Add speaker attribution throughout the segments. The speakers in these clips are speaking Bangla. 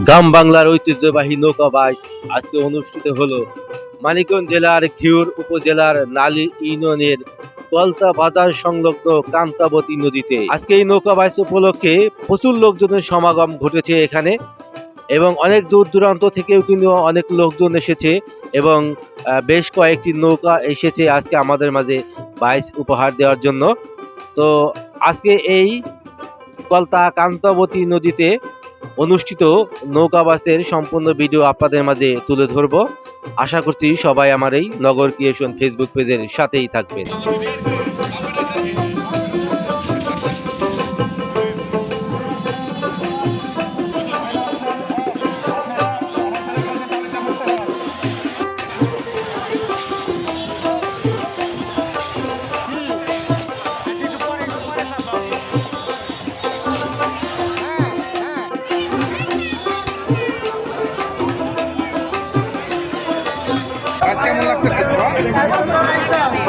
Speaker 1: গ্রাম বাংলার ঐতিহ্যবাহী নৌকা বাইচ আজকে অনুষ্ঠিত হলো মানিকগঞ্জ জেলার ঘিউর উপজেলার নালী ইউনিয়নের কলতা বাজার সংলগ্ন কান্তাবতী নদীতে। আজকে এই নৌকা বাইচ উপলক্ষে প্রচুর লোকজনের সমাগম ঘটেছে এখানে এবং অনেক দূর দূরান্ত থেকেও কিন্তু অনেক লোকজন এসেছে এবং বেশ কয়েকটি নৌকা এসেছে আজকে আমাদের মাঝে বাইচ উপহার দেওয়ার জন্য। তো আজকে এই কলতা কান্তাবতী নদীতে অনুষ্ঠিত নৌকাবাসের সম্পূর্ণ ভিডিও আপনাদের মাঝে তুলে ধরব। আশা করছি সবাই আমার এই নগর ক্রিয়েশন ফেসবুক পেজের সাথেই থাকবেন।
Speaker 2: ভালো লাগতেছে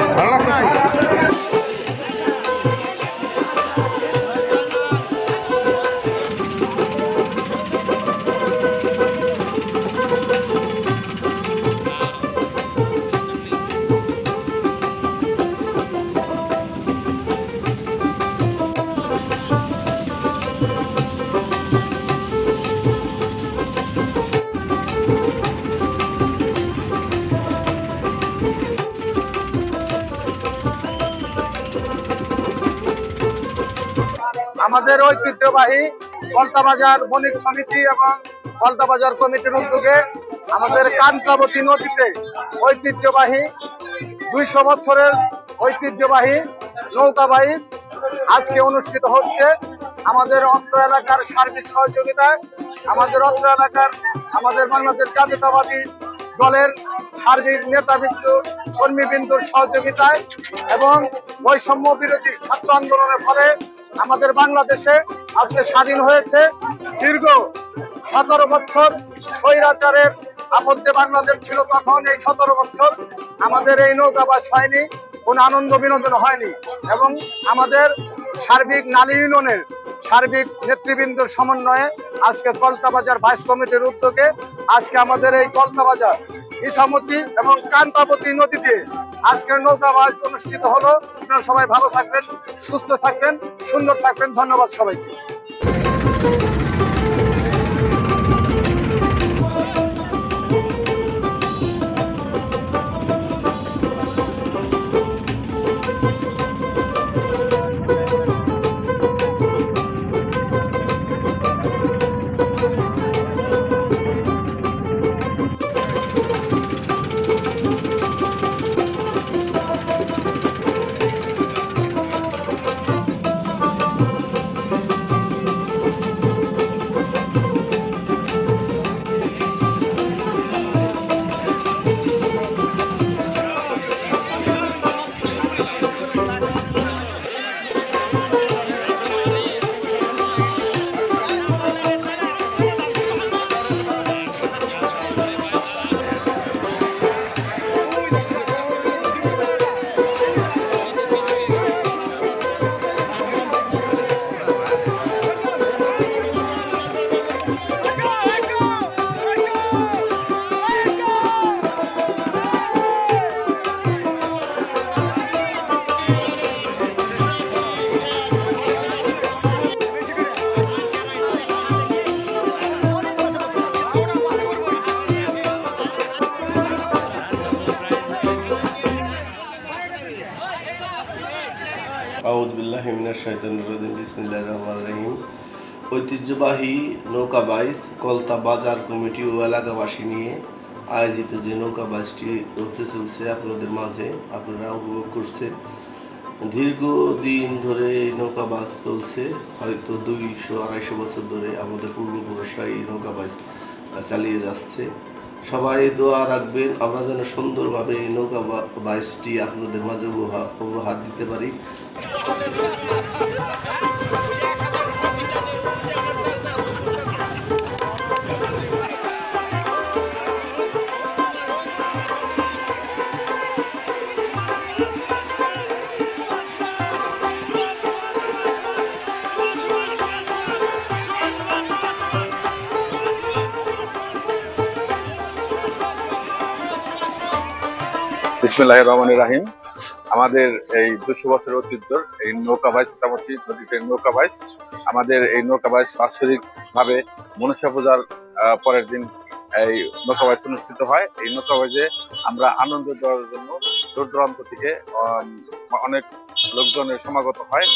Speaker 2: আমাদের ঐতিহ্যবাহী কলতাবাজার বণিক সমিতি এবং কলতাবাজার কমিটির উদ্যোগে আমাদের কান্তাবতী নদীতে ঐতিহ্যবাহী দুইশো বছরের ঐতিহ্যবাহী নৌকা বাইচ আজকে অনুষ্ঠিত হচ্ছে। আমাদের অত্র এলাকার সার্বিক সহযোগিতায়, আমাদের অত্র এলাকার, আমাদের বাংলাদেশ জাতীয়তাবাদী দলের সার্বিক নেতাবৃন্দ, কর্মীবৃন্দুর সহযোগিতায় এবং বৈষম্য বিরোধী ছাত্র আন্দোলনের ফলে আমাদের বাংলাদেশে আজকে স্বাধীন হয়েছে দীর্ঘ সতেরো বছর স্বৈরাচারের আপত্তি বাংলাদেশ ছিল তখন। এই সতেরো বছর আমাদের এই নৌকা বাস হয়নি। কোনো আনন্দ বিনোদন হয়নি। এবং আমাদের সার্বিক নালী ইউনিয়নের সার্বিক নেতৃবৃন্দর সমন্বয়ে আজকে কলতাবাজার ভাইস কমিটির উদ্যোগে আজকে আমাদের এই কলতাবাজার ইছামতি এবং কান্তাবতী নদীতে আজকের নৌকাবাজ অনুষ্ঠিত হলো। আপনারা সবাই ভালো থাকবেন, সুস্থ থাকবেন, সুন্দর থাকবেন। ধন্যবাদ সবাইকে।
Speaker 3: আউজবিল্লাহ মিনাশ শাইতানির রাজিম, বিসমিল্লাহির রহমানির রহিম। ঐতিহ্যবাহী নৌকা বাইচ কলতা বাজার কমিটি ও এলাকাবাসী নিয়ে আয়োজিত যে নৌকা বাইচটি হতে চলছে আপনাদের মাঝে, আপনারা উপভোগ করছেন দীর্ঘদিন ধরে নৌকা বাস চলছে, হয়তো দুইশো আড়াইশো বছর ধরে আমাদের পূর্বপুরুষরা এই নৌকা বাইচ চালিয়ে যাচ্ছে। সবাই দোয়া রাখবেন আমরা যেন সুন্দরভাবে এই নৌকা বাইশটি আপনাদের মাঝে উপহার দিতে পারি।
Speaker 4: বিসমিল্লাহ রহমান রাহিম। আমাদের এই দুশো বছর ঐতিহ্যর এই নৌকা বাইস মোটামুটি নদীতে নৌকা বাইস আমাদের এই নৌকা বাইস বাৎসরিক ভাবে মনসা পূজার পরের দিন এই নৌকা বাইস অনুষ্ঠিত হয়। এই নৌকা বাইসে আমরা আনন্দ দেওয়ার জন্য দূর দূরান্ত থেকে অনেক লোকজনের সমাগত হয়।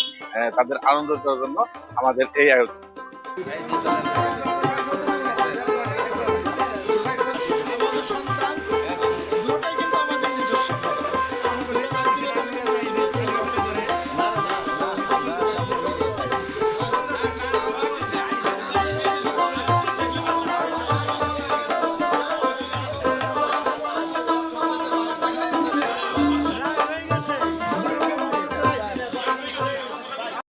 Speaker 4: তাদের আনন্দ দেওয়ার জন্য আমাদের এই আয়োজন।